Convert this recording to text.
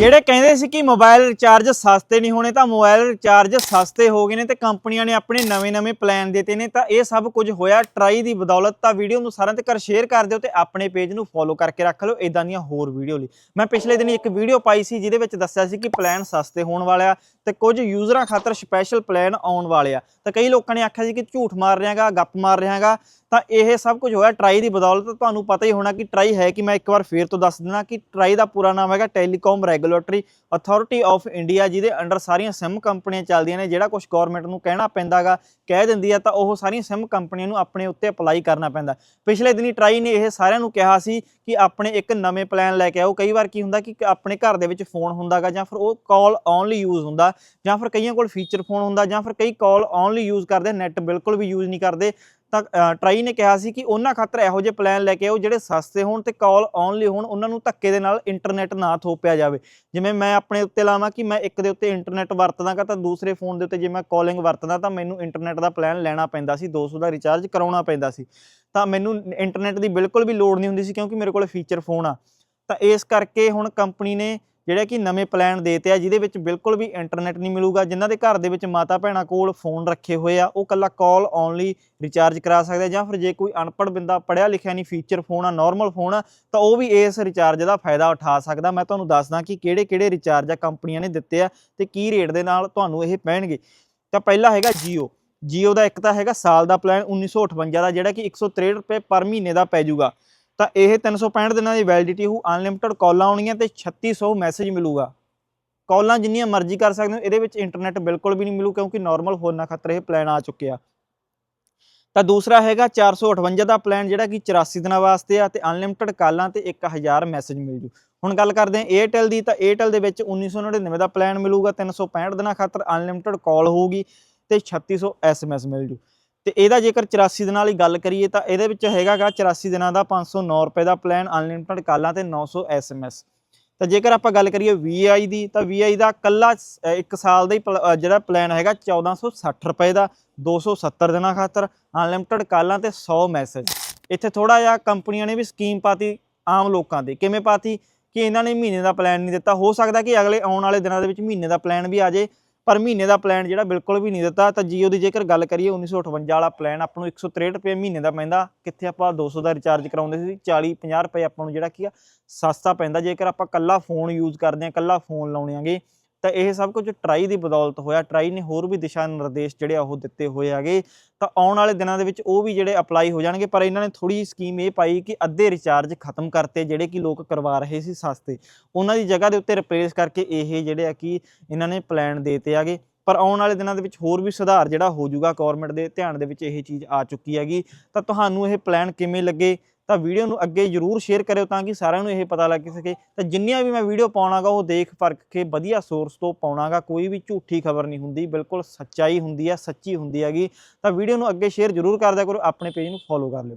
ਜਿਹੜੇ ਕਹਿੰਦੇ ਸੀ ਕਿ ਮੋਬਾਈਲ ਰਿਚਾਰਜ ਸਸਤੇ ਨਹੀਂ ਹੋਣੇ, ਤਾਂ ਮੋਬਾਈਲ ਰਿਚਾਰਜ ਸਸਤੇ ਹੋ ਗਏ ਨੇ ਤੇ ਕੰਪਨੀਆਂ ਨੇ ਆਪਣੇ ਨਵੇਂ-ਨਵੇਂ ਪਲਾਨ ਦਿੱਤੇ ਨੇ, ਤਾਂ ਇਹ ਸਭ ਕੁਝ ਹੋਇਆ। ਟਰਾਈ ਦੀ ਬਦੌਲਤ ਤਾਂ ਵੀਡੀਓ ਨੂੰ ਸਾਰਿਆਂ ਤੱਕ ਸ਼ੇਅਰ ਕਰ ਦਿਓ ਤੇ ਆਪਣੇ ਪੇਜ ਨੂੰ ਫੋਲੋ ਕਰਕੇ ਰੱਖ ਲਓ ਇਦਾਂ ਦੀਆਂ ਹੋਰ ਵੀਡੀਓ ਲਈ। ਮੈਂ ਪਿਛਲੇ ਦਿਨੀ ਇੱਕ ਵੀਡੀਓ ਪਾਈ ਸੀ, ਜਿਹਦੇ ਵਿੱਚ ਦੱਸਿਆ ਸੀ ਕਿ ਪਲਾਨ ਸਸਤੇ ਹੋਣ ਵਾਲਾ ਤੇ ਕੁਝ ਯੂਜ਼ਰਾਂ ਖਾਤਰ ਸਪੈਸ਼ਲ ਪਲਾਨ ਆਉਣ ਵਾਲੇ ਆ। ਤਾਂ ਕਈ ਲੋਕਾਂ ਨੇ ਆਖਿਆ ਸੀ ਕਿ ਝੂਠ ਮਾਰ ਰਿਹਾਗਾ, ਗੱਪ ਮਾਰ ਰਿਹਾਗਾ। ਤਾਂ ਇਹ ਸਭ ਕੁਝ ਹੋਇਆ ਟਰਾਈ ਦੀ ਬਦੌਲਤ ਤੁਹਾਨੂੰ ਪਤਾ ਹੀ ਹੋਣਾ ਕਿ ਟਰਾਈ ਹੈ ਕਿ ਮੈਂ ਇੱਕ ਵਾਰ ਫੇਰ ਤੋਂ ਦੱਸ ਦਿੰਦਾ ਕਿ ਟਰਾਈ ਦਾ ਪੂਰਾ ਨਾਮ ਹੈਗਾ telecom regulatory authority of India ਜਿਹਦੇ ਅੰਡਰ ਸਾਰੀਆਂ ਸਿਮ ਕੰਪਨੀਆਂ ਚੱਲਦੀਆਂ ਨੇ, ਜਿਹੜਾ ਕੁਝ ਗਵਰਨਮੈਂਟ ਨੂੰ ਕਹਿਣਾ ਪੈਂਦਾਗਾ, ਕਹਿ ਦਿੰਦੀ ਆ, ਤਾਂ ਉਹ ਸਾਰੀਆਂ ਸਿਮ ਕੰਪਨੀਆਂ ਨੂੰ ਆਪਣੇ ਉੱਤੇ ਅਪਲਾਈ ਕਰਨਾ ਪੈਂਦਾ। ਪਿਛਲੇ ਦਿਨੀ ਟਰਾਈ ਨੇ ਇਹ ਸਾਰਿਆਂ ਨੂੰ ਕਿਹਾ ਸੀ ਕਿ ਆਪਣੇ ਇੱਕ ਨਵੇਂ ਪਲਾਨ ਲੈ ਕੇ ਆਓ। ਕਈ ਵਾਰ ਕੀ ਹੁੰਦਾ ਕਿ ਆਪਣੇ ਘਰ ਦੇ ਵਿੱਚ ਫੋਨ ਹੁੰਦਾਗਾ, ਜਾਂ ਫਿਰ ਉਹ ਕਾਲ ਓਨਲੀ ਯੂਜ਼ ਹੁੰਦਾ, ਜਾਂ ਫਿਰ ਕਈਆਂ ਕੋਲ ਫੀਚਰ ਫੋਨ ਹੁੰਦਾ, ਜਾਂ ਫਿਰ ਕਈ ਕਾਲ ਓਨਲੀ ਯੂਜ਼ ਕਰਦੇ ਨੈਟ ਬਿਲਕੁਲ ਵੀ ਯੂਜ਼ ਨਹੀਂ ਕਰਦੇ। ਤਾਂ ਟਰਾਈ ਨੇ ਕਿਹਾ ਸੀ ਕਿ ਉਹਨਾਂ ਖਾਤਰ ਇਹੋ ਜਿਹੇ ਪਲਾਨ ਲੈ ਕੇ ਆਓ ਜਿਹੜੇ ਸਸਤੇ ਹੋਣ ਤੇ ਕਾਲ ਓਨਲੀ ਹੋਣ, ਉਹਨਾਂ ਨੂੰ ਧੱਕੇ ਦੇ ਨਾਲ ਇੰਟਰਨੈਟ ਨਾ ਥੋਪਿਆ ਜਾਵੇ। ਜਿਵੇਂ ਮੈਂ ਆਪਣੇ ਉੱਤੇ ਲਾਵਾਂ ਕਿ ਮੈਂ ਇੱਕ ਦੇ ਉੱਤੇ ਇੰਟਰਨੈਟ ਵਰਤਦਾਗਾ ਤਾਂ ਦੂਸਰੇ ਫੋਨ ਦੇ ਉੱਤੇ ਜੇ ਮੈਂ ਕਾਲਿੰਗ ਵਰਤਦਾ ਤਾਂ ਮੈਨੂੰ ਇੰਟਰਨੈਟ ਦਾ ਪਲਾਨ ਲੈਣਾ ਪੈਂਦਾ ਸੀ 200 ਦਾ ਰਿਚਾਰਜ ਕਰਾਉਣਾ ਪੈਂਦਾ ਸੀ। ਤਾਂ ਮੈਨੂੰ ਇੰਟਰਨੈਟ ਦੀ ਬਿਲਕੁਲ ਵੀ ਲੋੜ ਨਹੀਂ ਹੁੰਦੀ ਸੀ ਕਿਉਂਕਿ ਮੇਰੇ ਕੋਲ ਫੀਚਰ ਫੋਨ ਆ। ਤਾਂ ਇਸ ਕਰਕੇ ਹੁਣ ਕੰਪਨੀ ਨੇ ਜਿਹੜਾ ਕਿ ਨਵੇਂ ਪਲਾਨ ਦੇਤੇ ਆ, ਜਿਹਦੇ ਵਿੱਚ ਬਿਲਕੁਲ ਵੀ ਇੰਟਰਨੈਟ ਨਹੀਂ ਮਿਲੂਗਾ, ਜਿਨ੍ਹਾਂ ਦੇ ਘਰ ਦੇ ਵਿੱਚ ਮਾਤਾ ਭੈਣਾਂ ਕੋਲ ਫੋਨ ਰੱਖੇ ਹੋਏ ਆ, ਉਹ ਕੱਲਾ ਕਾਲ ਓਨਲੀ ਰਿਚਾਰਜ ਕਰਾ ਸਕਦੇ ਜਾਂ ਫਿਰ ਜੇ ਕੋਈ ਅਨਪੜ੍ਹ ਬੰਦਾ ਪੜਿਆ ਲਿਖਿਆ ਨਹੀਂ ਫੀਚਰ ਫੋਨ ਆ ਨਾਰਮਲ ਫੋਨ ਆ, ਤਾਂ ਉਹ ਵੀ ਇਸ ਰਿਚਾਰਜ ਦਾ ਫਾਇਦਾ ਉਠਾ ਸਕਦਾ। ਮੈਂ ਤੁਹਾਨੂੰ ਦੱਸਦਾ ਕਿ ਕਿਹੜੇ ਕਿਹੜੇ ਰਿਚਾਰਜ ਆ ਕੰਪਨੀਆਂ ਨੇ ਦਿੱਤੇ ਆ ਤੇ ਕੀ ਰੇਟ ਦੇ ਨਾਲ ਤੁਹਾਨੂੰ ਇਹ ਪੈਣਗੇ। ਤਾਂ ਪਹਿਲਾ ਹੈਗਾ Jio Jio ਦਾ ਇੱਕ ਤਾਂ ਹੈਗਾ ਸਾਲ ਦਾ ਪਲਾਨ 1958 ਦਾ, ਜਿਹੜਾ ਕਿ 163 ਰੁਪਏ ਪਰ ਮਹੀਨੇ ਦਾ ਪੈ ਜਾਊਗਾ। ਤਾਂ ਇਹ 365 ਦਿਨਾਂ ਦੀ ਵੈਲਿਡਿਟੀ ਹੋ ਅਨਲਿਮਿਟਡ ਕਾਲਾਂ ਆਉਣਗੀਆਂ ਤੇ 3600 ਮੈਸੇਜ ਮਿਲੂਗਾ। ਕਾਲਾਂ ਜਿੰਨੀਆਂ ਮਰਜ਼ੀ ਕਰ ਸਕਦੇ ਹੋ, ਇਹਦੇ ਵਿੱਚ ਇੰਟਰਨੈਟ ਬਿਲਕੁਲ ਵੀ ਨਹੀਂ ਮਿਲੂ, ਕਿਉਂਕਿ ਨਾਰਮਲ ਫੋਨਾਂ ਖਾਤਰ ਇਹ ਪਲਾਨ ਆ ਚੁੱਕਿਆ ਤਾਂ ਦੂਸਰਾ ਹੈਗਾ 458 ਦਾ ਪਲਾਨ ਜਿਹੜਾ ਕਿ 84 ਦਿਨਾਂ ਵਾਸਤੇ ਆ ਤੇ ਅਨਲਿਮਿਟਡ ਕਾਲਾਂ ਤੇ 1000 ਮੈਸੇਜ ਮਿਲ ਜੂ। ਹੁਣ ਗੱਲ ਕਰਦੇ ਹਾਂ 에ਅਰਟੈਲ ਦੀ, ਤਾਂ 에ਅਰਟੈਲ ਦੇ ਵਿੱਚ 1999 ਦਾ ਪਲਾਨ ਮਿਲੂਗਾ 365 ਦਿਨਾਂ ਖਾਤਰ ਅਨਲਿਮਿਟਡ ਕਾਲ ਹੋਊਗੀ ਤੇ 3600 ਐਸਐਮਐਸ ਮਿਲ ਜੂ। ਤੇ ਇਹਦਾ ਜੇਕਰ 84 ਦਿਨਾਂ ਵਾਲੀ ਗੱਲ ਕਰੀਏ ਤਾਂ ਇਹਦੇ ਵਿੱਚ ਹੈਗਾਗਾ 84 ਦਿਨਾਂ ਦਾ 509 ਰੁਪਏ ਦਾ ਪਲਾਨ ਅਨਲਿਮਿਟਡ ਕਾਲਾਂ ਤੇ 900 ਐਸਐਮਐਸ ਤਾਂ ਜੇਕਰ ਆਪਾਂ ਗੱਲ ਕਰੀਏ VI ਦੀ, ਤਾਂ VI ਦਾ ਕੱਲਾ 1 ਸਾਲ ਦਾ ਹੀ ਪਲ- ਜਿਹੜਾ ਪਲਾਨ ਹੈਗਾ 1460 ਰੁਪਏ ਦਾ 270 ਦਿਨਾਂ ਖਾਤਰ ਅਨਲਿਮਿਟਡ ਕਾਲਾਂ ਤੇ 100 ਮੈਸੇਜ ਇੱਥੇ ਥੋੜਾ ਜਿਹਾ ਕੰਪਨੀਆਂ ਨੇ ਵੀ ਸਕੀਮ ਪਾਤੀ ਆਮ ਲੋਕਾਂ ਦੀ। ਕਿਵੇਂ ਪਾਤੀ? ਕਿ ਇਹਨਾਂ ਨੇ ਮਹੀਨੇ ਦਾ ਪਲਾਨ ਨਹੀਂ ਦਿੱਤਾ। ਹੋ ਸਕਦਾ ਕਿ ਅਗਲੇ ਆਉਣ ਵਾਲੇ ਦਿਨਾਂ ਦੇ ਵਿੱਚ ਮਹੀਨੇ ਦਾ ਪਲਾਨ ਵੀ ਆ ਜੇ ਪਰ ਮਹੀਨੇ ਦਾ ਪਲਾਨ ਜਿਹੜਾ ਬਿਲਕੁਲ ਵੀ ਨਹੀਂ ਦਿੱਤਾ। ਤਾਂ ਜੀਓ ਦੀ ਜੇਕਰ ਗੱਲ ਕਰੀਏ 1958 ਵਾਲਾ ਪਲਾਨ ਆਪਾਂ ਨੂੰ 163 ਰੁਪਏ ਮਹੀਨੇ ਦਾ ਪੈਂਦਾ। ਕਿੱਥੇ ਆਪਾਂ 200 ਦਾ ਰਿਚਾਰਜ ਕਰਾਉਂਦੇ ਸੀ 40 50 ਰੁਪਏ ਆਪਾਂ ਨੂੰ ਜਿਹੜਾ ਕੀ ਆ, ਸਸਤਾ ਪੈਂਦਾ। ਜੇਕਰ ਆਪਾਂ ਕੱਲਾ ਫੋਨ ਯੂਜ਼ ਕਰਦੇ ਆ ਕੱਲਾ ਫੋਨ ਲਾਉਣੇ ਆਂਗੇ ਤਾਂ ਇਹ ਸਭ ਕੁਝ ਟਰਾਈ ਦੀ ਬਦੌਲਤ ਹੋਇਆ। ਟਰਾਈ ਨੇ ਹੋਰ ਵੀ ਦਿਸ਼ਾ ਨਿਰਦੇਸ਼ ਜਿਹੜੇ ਆ ਉਹ ਦਿੱਤੇ ਹੋਏ ਹੈਗੇ। ਤਾਂ ਆਉਣ ਵਾਲੇ ਦਿਨਾਂ ਦੇ ਵਿੱਚ ਉਹ ਵੀ ਜਿਹੜੇ ਅਪਲਾਈ ਹੋ ਜਾਣਗੇ, ਪਰ ਇਹਨਾਂ ਨੇ ਥੋੜੀ ਸਕੀਮ ਇਹ ਪਾਈ ਕਿ ਅੱਧੇ ਰਿਚਾਰਜ ਖਤਮ ਕਰਤੇ ਜਿਹੜੇ ਕਿ ਲੋਕ ਕਰਵਾ ਰਹੇ ਸੀ ਸਸਤੇ। ਉਹਨਾਂ ਦੀ ਜਗ੍ਹਾ ਦੇ ਉੱਤੇ ਰਿਪਲੇਸ ਕਰਕੇ ਇਹ ਜਿਹੜੇ ਆ ਕਿ ਇਹਨਾਂ ਨੇ ਪਲਾਨ ਦੇਤੇ ਆਗੇ ਪਰ ਆਉਣ ਵਾਲੇ ਦਿਨਾਂ ਦੇ ਵਿੱਚ ਹੋਰ ਵੀ ਸੁਧਾਰ ਜਿਹੜਾ ਹੋ ਜਾਊਗਾ ਗਵਰਨਮੈਂਟ ਦੇ ਧਿਆਨ ਦੇ ਵਿੱਚ ਇਹ ਚੀਜ਼ ਆ ਚੁੱਕੀ ਹੈਗੀ। ਤਾਂ ਤੁਹਾਨੂੰ ਇਹ ਪਲਾਨ ਕਿਵੇਂ ਲੱਗੇ? ਤਾਂ ਵੀਡੀਓ ਨੂੰ ਅੱਗੇ ਜਰੂਰ ਸ਼ੇਅਰ ਕਰਿਓ ਤਾਂ ਕਿ ਸਾਰਿਆਂ ਨੂੰ ਇਹ ਪਤਾ ਲੱਗ ਸਕੇ। ਤਾਂ ਜਿੰਨੀਆਂ ਵੀ ਮੈਂ ਵੀਡੀਓ ਪਾਉਣਾਗਾ, ਉਹ ਦੇਖ ਪਰਖ ਕੇ ਵਧੀਆ ਸੋਰਸ ਤੋਂ ਪਾਉਣਾਗਾ, ਕੋਈ ਵੀ ਝੂਠੀ ਖਬਰ ਨਹੀਂ ਹੁੰਦੀ, ਬਿਲਕੁਲ ਸੱਚਾਈ ਹੁੰਦੀ ਹੈ ਸੱਚੀ ਹੁੰਦੀ ਹੈਗੀ। ਤਾਂ ਵੀਡੀਓ ਨੂੰ ਅੱਗੇ ਸ਼ੇਅਰ ਜਰੂਰ ਕਰਦਿਆ ਕਰੋ, ਆਪਣੇ ਪੇਜ ਨੂੰ ਫੋਲੋ ਕਰ ਲਿਓ।